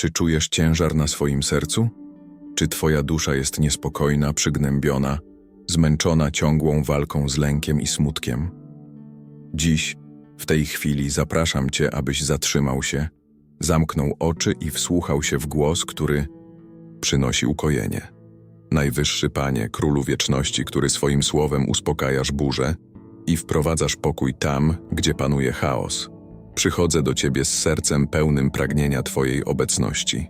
Czy czujesz ciężar na swoim sercu? Czy twoja dusza jest niespokojna, przygnębiona, zmęczona ciągłą walką z lękiem i smutkiem? Dziś, w tej chwili, zapraszam Cię, abyś zatrzymał się, zamknął oczy i wsłuchał się w głos, który przynosi ukojenie. Najwyższy Panie, Królu Wieczności, który swoim słowem uspokajasz burzę i wprowadzasz pokój tam, gdzie panuje chaos. Przychodzę do Ciebie z sercem pełnym pragnienia Twojej obecności.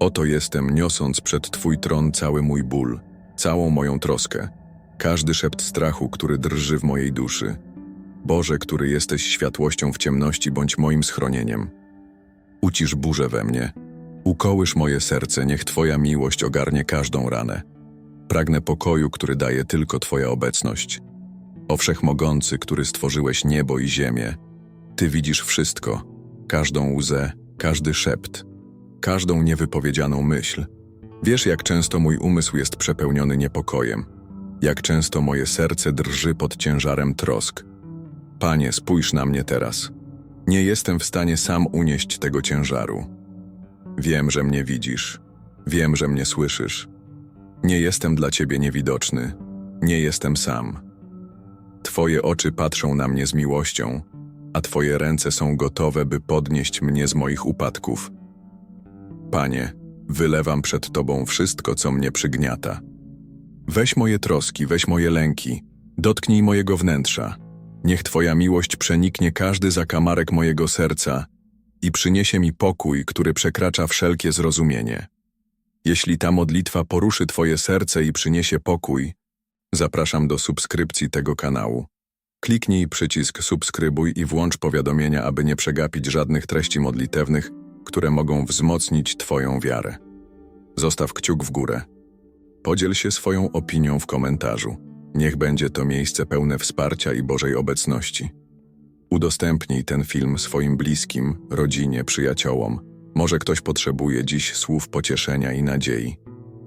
Oto jestem, niosąc przed Twój tron cały mój ból, całą moją troskę, każdy szept strachu, który drży w mojej duszy. Boże, który jesteś światłością w ciemności, bądź moim schronieniem. Ucisz burzę we mnie, ukołysz moje serce, niech Twoja miłość ogarnie każdą ranę. Pragnę pokoju, który daje tylko Twoja obecność. O Wszechmogący, który stworzyłeś niebo i ziemię, Ty widzisz wszystko, każdą łzę, każdy szept, każdą niewypowiedzianą myśl. Wiesz, jak często mój umysł jest przepełniony niepokojem, jak często moje serce drży pod ciężarem trosk. Panie, spójrz na mnie teraz. Nie jestem w stanie sam unieść tego ciężaru. Wiem, że mnie widzisz. Wiem, że mnie słyszysz. Nie jestem dla Ciebie niewidoczny. Nie jestem sam. Twoje oczy patrzą na mnie z miłością, a Twoje ręce są gotowe, by podnieść mnie z moich upadków. Panie, wylewam przed Tobą wszystko, co mnie przygniata. Weź moje troski, weź moje lęki, dotknij mojego wnętrza. Niech Twoja miłość przeniknie każdy zakamarek mojego serca i przyniesie mi pokój, który przekracza wszelkie zrozumienie. Jeśli ta modlitwa poruszy Twoje serce i przyniesie pokój, zapraszam do subskrypcji tego kanału. Kliknij przycisk subskrybuj i włącz powiadomienia, aby nie przegapić żadnych treści modlitewnych, które mogą wzmocnić Twoją wiarę. Zostaw kciuk w górę. Podziel się swoją opinią w komentarzu. Niech będzie to miejsce pełne wsparcia i Bożej obecności. Udostępnij ten film swoim bliskim, rodzinie, przyjaciołom. Może ktoś potrzebuje dziś słów pocieszenia i nadziei.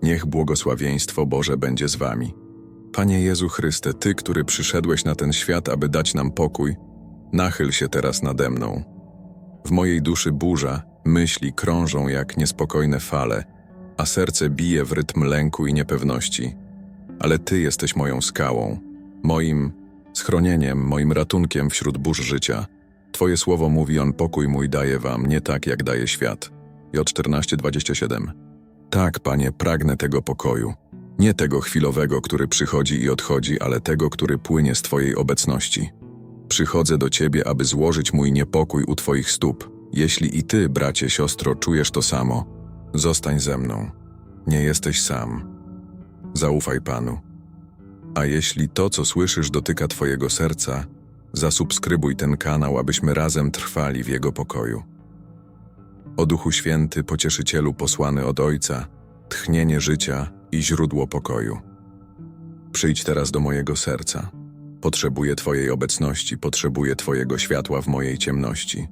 Niech błogosławieństwo Boże będzie z Wami. Panie Jezu Chryste, Ty, który przyszedłeś na ten świat, aby dać nam pokój, nachyl się teraz nade mną. W mojej duszy burza, myśli krążą jak niespokojne fale, a serce bije w rytm lęku i niepewności. Ale Ty jesteś moją skałą, moim schronieniem, moim ratunkiem wśród burz życia. Twoje słowo mówi on, pokój mój daje wam, nie tak jak daje świat. J 14:27. Tak, Panie, pragnę tego pokoju. Nie tego chwilowego, który przychodzi i odchodzi, ale tego, który płynie z Twojej obecności. Przychodzę do Ciebie, aby złożyć mój niepokój u Twoich stóp. Jeśli i Ty, bracie, siostro, czujesz to samo, zostań ze mną. Nie jesteś sam. Zaufaj Panu. A jeśli to, co słyszysz, dotyka Twojego serca, zasubskrybuj ten kanał, abyśmy razem trwali w Jego pokoju. O Duchu Święty, pocieszycielu posłany od Ojca, tchnienie życia i źródło pokoju. Przyjdź teraz do mojego serca. Potrzebuję Twojej obecności, potrzebuję Twojego światła w mojej ciemności.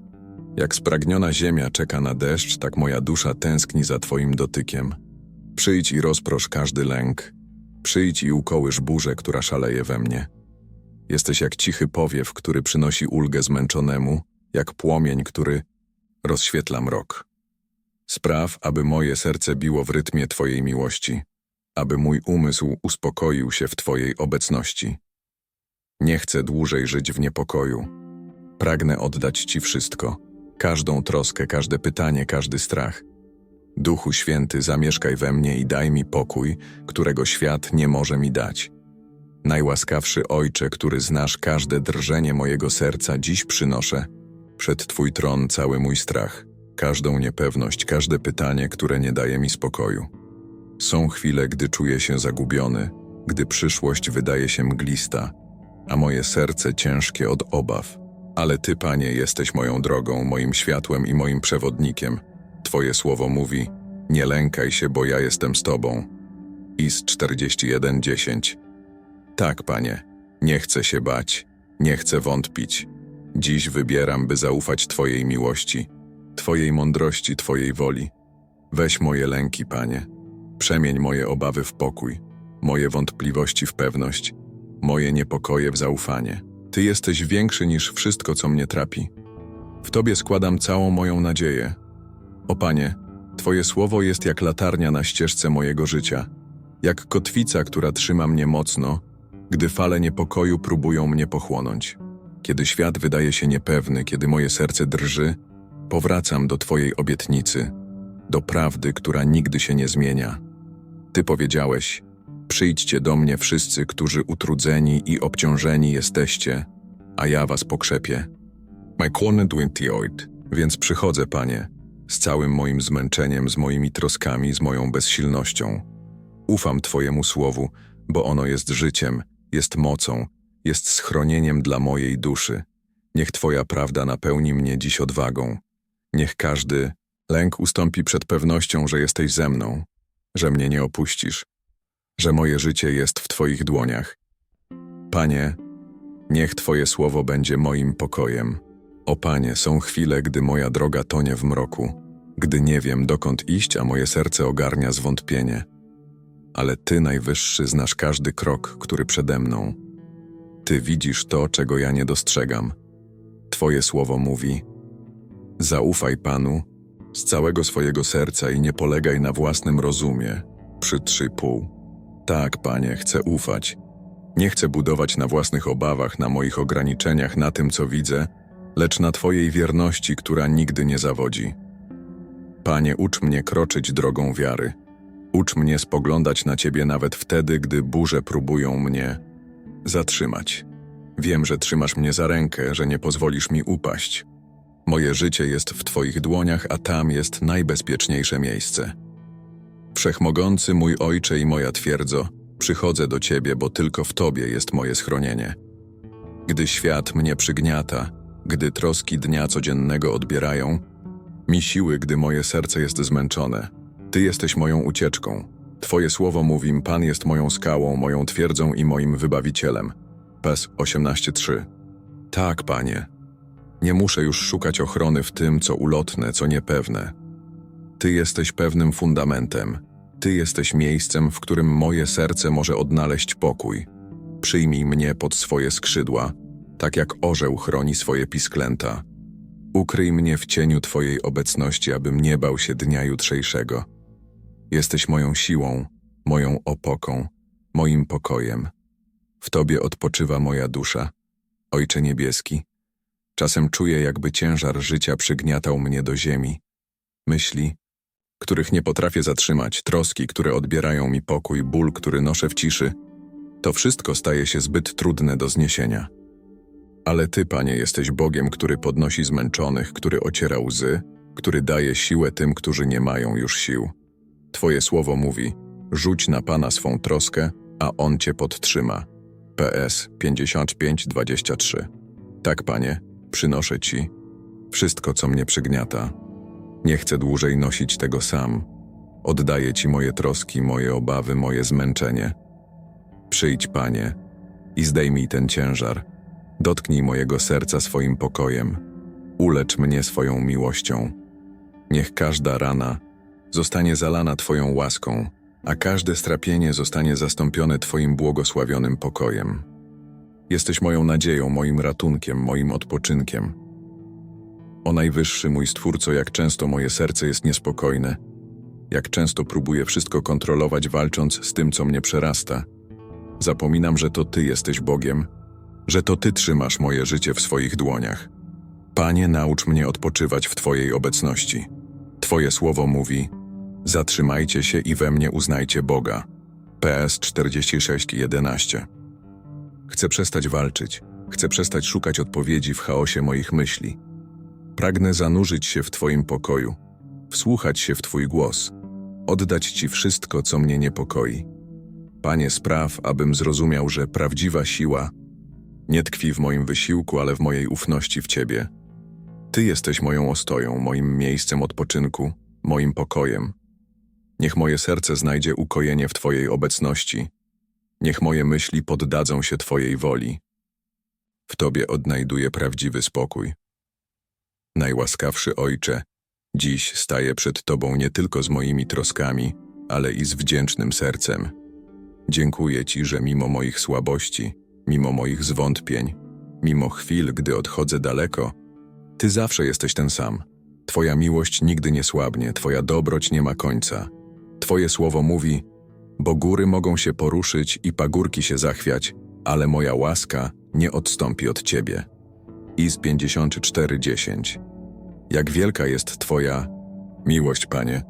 Jak spragniona ziemia czeka na deszcz, tak moja dusza tęskni za Twoim dotykiem. Przyjdź i rozprosz każdy lęk. Przyjdź i ukołysz burzę, która szaleje we mnie. Jesteś jak cichy powiew, który przynosi ulgę zmęczonemu, jak płomień, który rozświetla mrok. Spraw, aby moje serce biło w rytmie Twojej miłości, aby mój umysł uspokoił się w Twojej obecności. Nie chcę dłużej żyć w niepokoju. Pragnę oddać Ci wszystko, każdą troskę, każde pytanie, każdy strach. Duchu Święty, zamieszkaj we mnie i daj mi pokój, którego świat nie może mi dać. Najłaskawszy Ojcze, który znasz każde drżenie mojego serca, dziś przynoszę przed Twój tron cały mój strach, każdą niepewność, każde pytanie, które nie daje mi spokoju. Są chwile, gdy czuję się zagubiony, gdy przyszłość wydaje się mglista, a moje serce ciężkie od obaw. Ale Ty, Panie, jesteś moją drogą, moim światłem i moim przewodnikiem. Twoje słowo mówi: Nie lękaj się, bo ja jestem z Tobą. Is 41:10. Tak, Panie, nie chcę się bać, nie chcę wątpić. Dziś wybieram, by zaufać Twojej miłości, Twojej mądrości, Twojej woli. Weź moje lęki, Panie. Przemień moje obawy w pokój, moje wątpliwości w pewność, moje niepokoje w zaufanie. Ty jesteś większy niż wszystko, co mnie trapi. W Tobie składam całą moją nadzieję. O Panie, Twoje słowo jest jak latarnia na ścieżce mojego życia, jak kotwica, która trzyma mnie mocno, gdy fale niepokoju próbują mnie pochłonąć. Kiedy świat wydaje się niepewny, kiedy moje serce drży, powracam do Twojej obietnicy, do prawdy, która nigdy się nie zmienia. Ty powiedziałeś: Przyjdźcie do mnie wszyscy, którzy utrudzeni i obciążeni jesteście, a ja was pokrzepię. My cornered wintioid, więc przychodzę, Panie, z całym moim zmęczeniem, z moimi troskami, z moją bezsilnością. Ufam Twojemu słowu, bo ono jest życiem, jest mocą, jest schronieniem dla mojej duszy. Niech Twoja prawda napełni mnie dziś odwagą. Niech każdy lęk ustąpi przed pewnością, że jesteś ze mną, że mnie nie opuścisz, że moje życie jest w Twoich dłoniach. Panie, niech Twoje słowo będzie moim pokojem. O Panie, są chwile, gdy moja droga tonie w mroku, gdy nie wiem, dokąd iść, a moje serce ogarnia zwątpienie. Ale Ty, Najwyższy, znasz każdy krok, który przede mną. Ty widzisz to, czego ja nie dostrzegam. Twoje słowo mówi: Zaufaj Panu z całego swojego serca i nie polegaj na własnym rozumie. Przy pół. Tak, Panie, chcę ufać. Nie chcę budować na własnych obawach, na moich ograniczeniach, na tym, co widzę, lecz na Twojej wierności, która nigdy nie zawodzi. Panie, ucz mnie kroczyć drogą wiary. Ucz mnie spoglądać na Ciebie nawet wtedy, gdy burze próbują mnie zatrzymać. Wiem, że trzymasz mnie za rękę, że nie pozwolisz mi upaść. Moje życie jest w Twoich dłoniach, a tam jest najbezpieczniejsze miejsce. Wszechmogący mój Ojcze i moja twierdzo, przychodzę do Ciebie, bo tylko w Tobie jest moje schronienie. Gdy świat mnie przygniata, gdy troski dnia codziennego odbierają, mi siły, gdy moje serce jest zmęczone. Ty jesteś moją ucieczką. Twoje słowo mówi, Pan jest moją skałą, moją twierdzą i moim wybawicielem. Pes 18.3 Tak, Panie. Nie muszę już szukać ochrony w tym, co ulotne, co niepewne. Ty jesteś pewnym fundamentem. Ty jesteś miejscem, w którym moje serce może odnaleźć pokój. Przyjmij mnie pod swoje skrzydła, tak jak orzeł chroni swoje pisklęta. Ukryj mnie w cieniu Twojej obecności, abym nie bał się dnia jutrzejszego. Jesteś moją siłą, moją opoką, moim pokojem. W Tobie odpoczywa moja dusza, Ojcze Niebieski. Czasem czuję, jakby ciężar życia przygniatał mnie do ziemi. Myśli, których nie potrafię zatrzymać, troski, które odbierają mi pokój, ból, który noszę w ciszy. To wszystko staje się zbyt trudne do zniesienia. Ale Ty, Panie, jesteś Bogiem, który podnosi zmęczonych, który ociera łzy, który daje siłę tym, którzy nie mają już sił. Twoje słowo mówi: rzuć na Pana swą troskę, a On cię podtrzyma. PS 5523. Tak, Panie, przynoszę Ci wszystko, co mnie przygniata. Nie chcę dłużej nosić tego sam. Oddaję Ci moje troski, moje obawy, moje zmęczenie. Przyjdź, Panie, i zdejmij ten ciężar. Dotknij mojego serca swoim pokojem. Ulecz mnie swoją miłością. Niech każda rana zostanie zalana Twoją łaską, a każde strapienie zostanie zastąpione Twoim błogosławionym pokojem. Jesteś moją nadzieją, moim ratunkiem, moim odpoczynkiem. O Najwyższy mój Stwórco, jak często moje serce jest niespokojne, jak często próbuję wszystko kontrolować, walcząc z tym, co mnie przerasta. Zapominam, że to Ty jesteś Bogiem, że to Ty trzymasz moje życie w swoich dłoniach. Panie, naucz mnie odpoczywać w Twojej obecności. Twoje słowo mówi: Zatrzymajcie się i we mnie uznajcie Boga. PS 46:11. Chcę przestać walczyć, chcę przestać szukać odpowiedzi w chaosie moich myśli. Pragnę zanurzyć się w Twoim pokoju, wsłuchać się w Twój głos, oddać Ci wszystko, co mnie niepokoi. Panie, spraw, abym zrozumiał, że prawdziwa siła nie tkwi w moim wysiłku, ale w mojej ufności w Ciebie. Ty jesteś moją ostoją, moim miejscem odpoczynku, moim pokojem. Niech moje serce znajdzie ukojenie w Twojej obecności. Niech moje myśli poddadzą się Twojej woli. W Tobie odnajduję prawdziwy spokój. Najłaskawszy Ojcze, dziś staję przed Tobą nie tylko z moimi troskami, ale i z wdzięcznym sercem. Dziękuję Ci, że mimo moich słabości, mimo moich zwątpień, mimo chwil, gdy odchodzę daleko, Ty zawsze jesteś ten sam. Twoja miłość nigdy nie słabnie, Twoja dobroć nie ma końca. Twoje słowo mówi, bo góry mogą się poruszyć i pagórki się zachwiać, ale moja łaska nie odstąpi od Ciebie. Iz 54:10 Jak wielka jest Twoja miłość, Panie,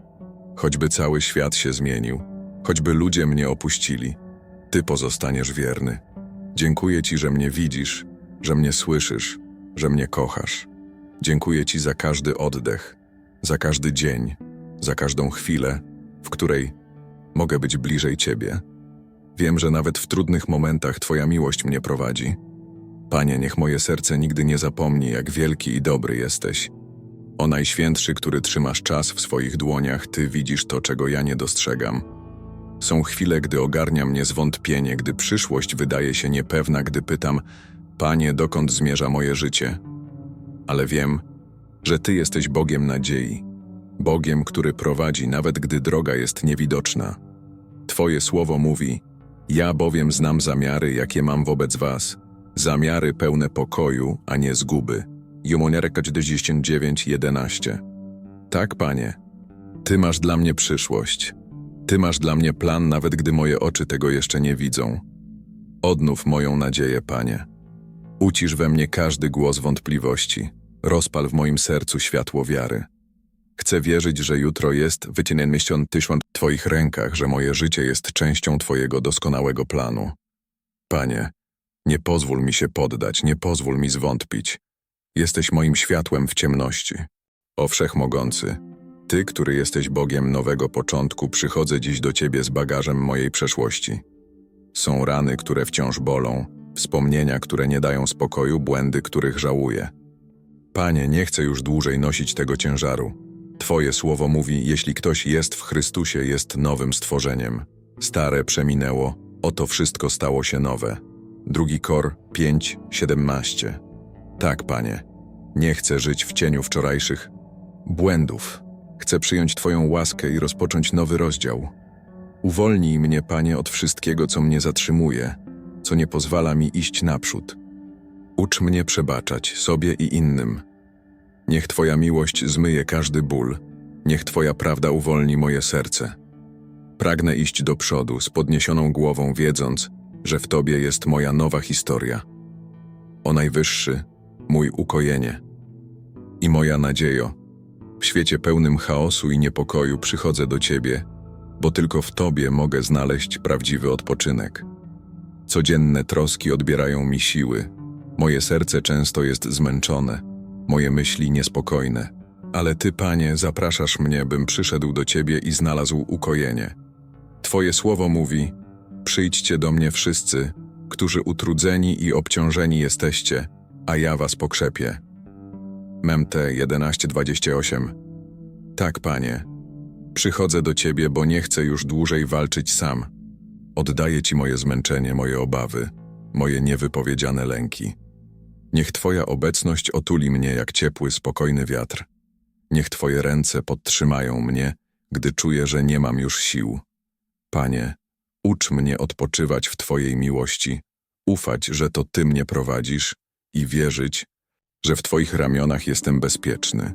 choćby cały świat się zmienił, choćby ludzie mnie opuścili, Ty pozostaniesz wierny. Dziękuję Ci, że mnie widzisz, że mnie słyszysz, że mnie kochasz. Dziękuję Ci za każdy oddech, za każdy dzień, za każdą chwilę, w której mogę być bliżej Ciebie. Wiem, że nawet w trudnych momentach Twoja miłość mnie prowadzi. Panie, niech moje serce nigdy nie zapomni, jak wielki i dobry jesteś. O Najświętszy, który trzymasz czas w swoich dłoniach, Ty widzisz to, czego ja nie dostrzegam. Są chwile, gdy ogarnia mnie zwątpienie, gdy przyszłość wydaje się niepewna, gdy pytam, Panie, dokąd zmierza moje życie? Ale wiem, że Ty jesteś Bogiem nadziei, Bogiem, który prowadzi, nawet gdy droga jest niewidoczna. Twoje słowo mówi, ja bowiem znam zamiary, jakie mam wobec Was, zamiary pełne pokoju, a nie zguby. Jumonerka 49:11. Tak, Panie, Ty masz dla mnie przyszłość. Ty masz dla mnie plan, nawet gdy moje oczy tego jeszcze nie widzą. Odnów moją nadzieję, Panie. Ucisz we mnie każdy głos wątpliwości. Rozpal w moim sercu światło wiary. Chcę wierzyć, że jutro jest wycienien tysiąc w Twoich rękach, że moje życie jest częścią Twojego doskonałego planu. Panie, nie pozwól mi się poddać, nie pozwól mi zwątpić. Jesteś moim światłem w ciemności. O Wszechmogący, Ty, który jesteś Bogiem nowego początku, przychodzę dziś do Ciebie z bagażem mojej przeszłości. Są rany, które wciąż bolą, wspomnienia, które nie dają spokoju, błędy, których żałuję. Panie, nie chcę już dłużej nosić tego ciężaru. Twoje słowo mówi, jeśli ktoś jest w Chrystusie, jest nowym stworzeniem. Stare przeminęło, oto wszystko stało się nowe. Drugi Kor 5, 17. Tak, Panie, nie chcę żyć w cieniu wczorajszych błędów. Chcę przyjąć Twoją łaskę i rozpocząć nowy rozdział. Uwolnij mnie, Panie, od wszystkiego, co mnie zatrzymuje, co nie pozwala mi iść naprzód. Ucz mnie przebaczać sobie i innym. Niech Twoja miłość zmyje każdy ból, niech Twoja prawda uwolni moje serce. Pragnę iść do przodu z podniesioną głową, wiedząc, że w Tobie jest moja nowa historia. O Najwyższy, mój ukojenie i moja nadziejo. W świecie pełnym chaosu i niepokoju przychodzę do Ciebie, bo tylko w Tobie mogę znaleźć prawdziwy odpoczynek. Codzienne troski odbierają mi siły, moje serce często jest zmęczone, moje myśli niespokojne. Ale Ty, Panie, zapraszasz mnie, bym przyszedł do Ciebie i znalazł ukojenie. Twoje słowo mówi: Przyjdźcie do mnie wszyscy, którzy utrudzeni i obciążeni jesteście, a ja was pokrzepię. Memte 11:28 Tak, Panie, przychodzę do Ciebie, bo nie chcę już dłużej walczyć sam. Oddaję Ci moje zmęczenie, moje obawy, moje niewypowiedziane lęki. Niech Twoja obecność otuli mnie jak ciepły, spokojny wiatr. Niech Twoje ręce podtrzymają mnie, gdy czuję, że nie mam już sił. Panie, ucz mnie odpoczywać w Twojej miłości, ufać, że to Ty mnie prowadzisz i wierzyć, że w Twoich ramionach jestem bezpieczny.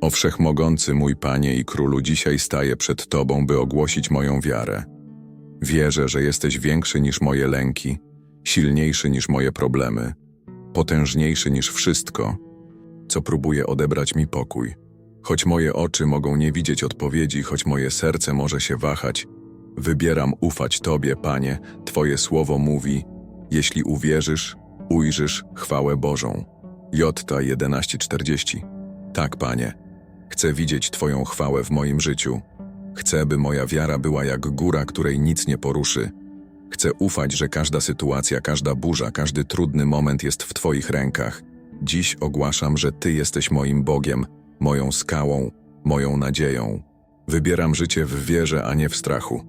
O Wszechmogący mój Panie i Królu, dzisiaj staję przed Tobą, by ogłosić moją wiarę. Wierzę, że jesteś większy niż moje lęki, silniejszy niż moje problemy, potężniejszy niż wszystko, co próbuje odebrać mi pokój. Choć moje oczy mogą nie widzieć odpowiedzi, choć moje serce może się wahać, wybieram ufać Tobie, Panie. Twoje słowo mówi: Jeśli uwierzysz, ujrzysz chwałę Bożą. Jotta 11:40. Tak, Panie, chcę widzieć Twoją chwałę w moim życiu. Chcę, by moja wiara była jak góra, której nic nie poruszy. Chcę ufać, że każda sytuacja, każda burza, każdy trudny moment jest w Twoich rękach. Dziś ogłaszam, że Ty jesteś moim Bogiem, moją skałą, moją nadzieją. Wybieram życie w wierze, a nie w strachu.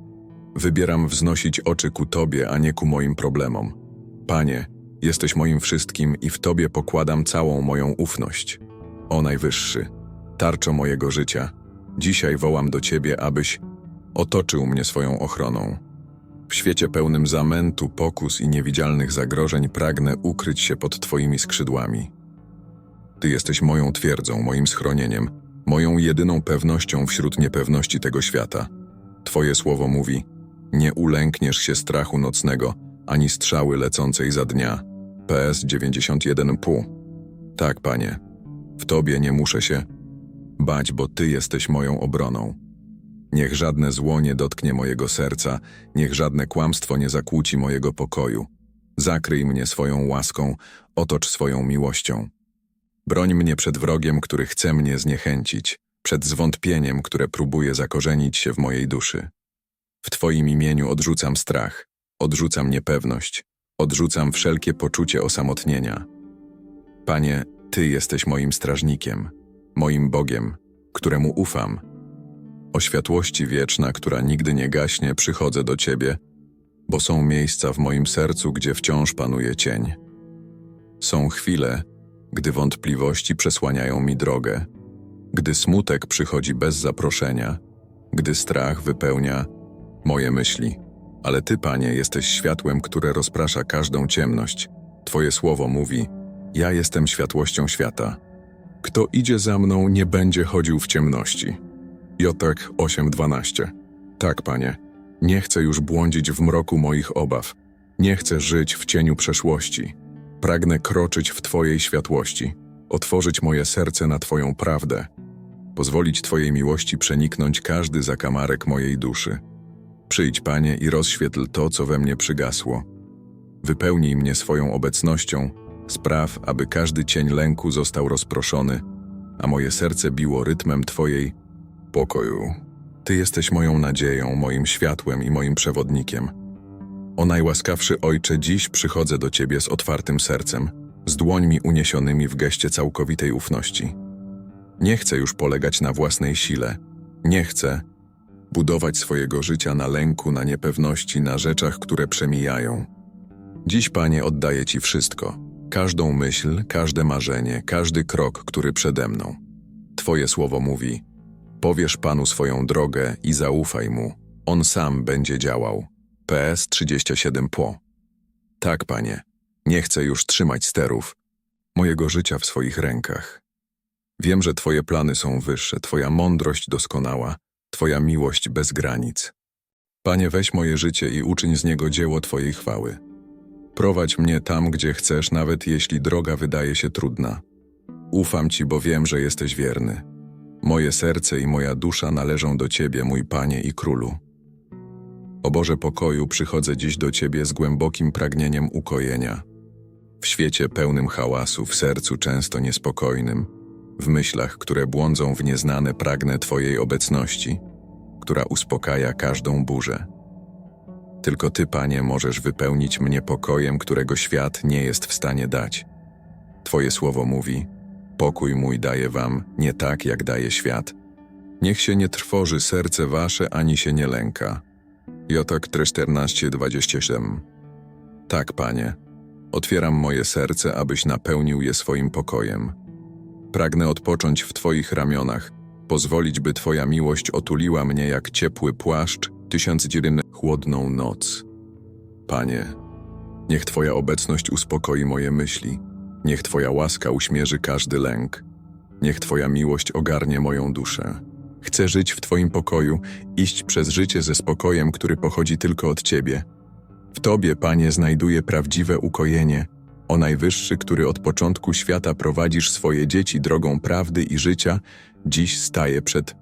Wybieram wznosić oczy ku Tobie, a nie ku moim problemom. Panie, jesteś moim wszystkim i w Tobie pokładam całą moją ufność. O Najwyższy, tarczo mojego życia, dzisiaj wołam do Ciebie, abyś otoczył mnie swoją ochroną. W świecie pełnym zamętu, pokus i niewidzialnych zagrożeń pragnę ukryć się pod Twoimi skrzydłami. Ty jesteś moją twierdzą, moim schronieniem, moją jedyną pewnością wśród niepewności tego świata. Twoje słowo mówi: Nie ulękniesz się strachu nocnego, ani strzały lecącej za dnia. PS 91,5. Tak, panie, w tobie nie muszę się bać, bo ty jesteś moją obroną. Niech żadne zło nie dotknie mojego serca, niech żadne kłamstwo nie zakłóci mojego pokoju. Zakryj mnie swoją łaską, otocz swoją miłością. Broń mnie przed wrogiem, który chce mnie zniechęcić, przed zwątpieniem, które próbuje zakorzenić się w mojej duszy. W Twoim imieniu odrzucam strach, odrzucam niepewność, odrzucam wszelkie poczucie osamotnienia. Panie, Ty jesteś moim strażnikiem, moim Bogiem, któremu ufam. O światłości wieczna, która nigdy nie gaśnie, przychodzę do Ciebie, bo są miejsca w moim sercu, gdzie wciąż panuje cień. Są chwile, gdy wątpliwości przesłaniają mi drogę, gdy smutek przychodzi bez zaproszenia, gdy strach wypełnia moje myśli. Ale Ty, Panie, jesteś światłem, które rozprasza każdą ciemność. Twoje słowo mówi: Ja jestem światłością świata. Kto idzie za mną, nie będzie chodził w ciemności. Jotek 8:12. Tak, Panie, nie chcę już błądzić w mroku moich obaw. Nie chcę żyć w cieniu przeszłości. Pragnę kroczyć w Twojej światłości, otworzyć moje serce na Twoją prawdę, pozwolić Twojej miłości przeniknąć każdy zakamarek mojej duszy. Przyjdź, Panie, i rozświetl to, co we mnie przygasło. Wypełnij mnie swoją obecnością, spraw, aby każdy cień lęku został rozproszony, a moje serce biło rytmem Twojej pokoju. Ty jesteś moją nadzieją, moim światłem i moim przewodnikiem. O najłaskawszy Ojcze, dziś przychodzę do Ciebie z otwartym sercem, z dłońmi uniesionymi w geście całkowitej ufności. Nie chcę już polegać na własnej sile. Nie chcę budować swojego życia na lęku, na niepewności, na rzeczach, które przemijają. Dziś, Panie, oddaję Ci wszystko. Każdą myśl, każde marzenie, każdy krok, który przede mną. Twoje słowo mówi: Powiesz Panu swoją drogę i zaufaj mu. On sam będzie działał. PS 37 PO. Tak, Panie, nie chcę już trzymać sterów mojego życia w swoich rękach. Wiem, że Twoje plany są wyższe, Twoja mądrość doskonała, Twoja miłość bez granic. Panie, weź moje życie i uczyń z niego dzieło Twojej chwały. Prowadź mnie tam, gdzie chcesz, nawet jeśli droga wydaje się trudna. Ufam Ci, bo wiem, że jesteś wierny. Moje serce i moja dusza należą do Ciebie, mój Panie i Królu. O Boże pokoju przychodzę dziś do Ciebie z głębokim pragnieniem ukojenia. W świecie pełnym hałasu, w sercu często niespokojnym, w myślach, które błądzą w nieznane, pragnę Twojej obecności, która uspokaja każdą burzę. Tylko Ty, Panie, możesz wypełnić mnie pokojem, którego świat nie jest w stanie dać. Twoje słowo mówi: Pokój mój daję Wam, nie tak jak daje świat. Niech się nie trwoży serce Wasze, ani się nie lęka. Jotak 14:27. Tak, Panie, otwieram moje serce, abyś napełnił je swoim pokojem. Pragnę odpocząć w Twoich ramionach, pozwolić, by Twoja miłość otuliła mnie jak ciepły płaszcz, tysiąc dziewięć chłodną noc. Panie, niech Twoja obecność uspokoi moje myśli, niech Twoja łaska uśmierzy każdy lęk, niech Twoja miłość ogarnie moją duszę. Chcę żyć w Twoim pokoju, iść przez życie ze spokojem, który pochodzi tylko od Ciebie. W Tobie, Panie, znajduję prawdziwe ukojenie, o Najwyższy, który od początku świata prowadzisz swoje dzieci drogą prawdy i życia, dziś staję przed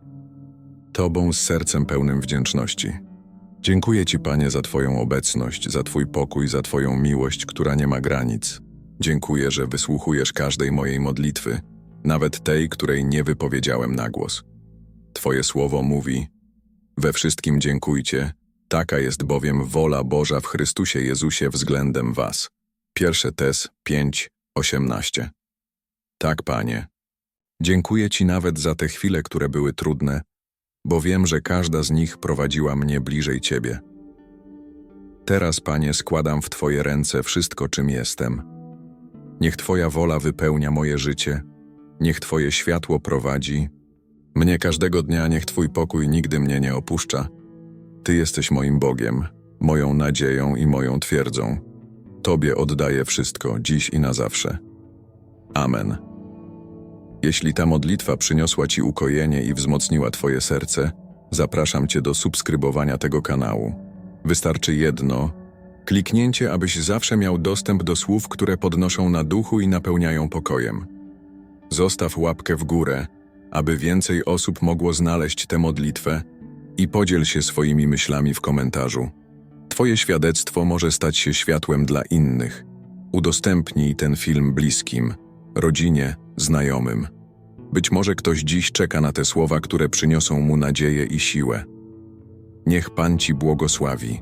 Tobą z sercem pełnym wdzięczności. Dziękuję Ci, Panie, za Twoją obecność, za Twój pokój, za Twoją miłość, która nie ma granic. Dziękuję, że wysłuchujesz każdej mojej modlitwy, nawet tej, której nie wypowiedziałem na głos. Twoje słowo mówi: We wszystkim dziękujcie, taka jest bowiem wola Boża w Chrystusie Jezusie względem Was. Pierwsze Tes 5, 18. Tak, Panie. Dziękuję Ci nawet za te chwile, które były trudne, bo wiem, że każda z nich prowadziła mnie bliżej Ciebie. Teraz, Panie, składam w Twoje ręce wszystko, czym jestem. Niech Twoja wola wypełnia moje życie, niech Twoje światło prowadzi. Mnie każdego dnia niech Twój pokój nigdy mnie nie opuszcza. Ty jesteś moim Bogiem, moją nadzieją i moją twierdzą. Tobie oddaję wszystko, dziś i na zawsze. Amen. Jeśli ta modlitwa przyniosła Ci ukojenie i wzmocniła Twoje serce, zapraszam Cię do subskrybowania tego kanału. Wystarczy jedno kliknięcie, abyś zawsze miał dostęp do słów, które podnoszą na duchu i napełniają pokojem. Zostaw łapkę w górę, aby więcej osób mogło znaleźć tę modlitwę i podziel się swoimi myślami w komentarzu. Twoje świadectwo może stać się światłem dla innych. Udostępnij ten film bliskim, rodzinie, znajomym. Być może ktoś dziś czeka na te słowa, które przyniosą mu nadzieję i siłę. Niech Pan Ci błogosławi.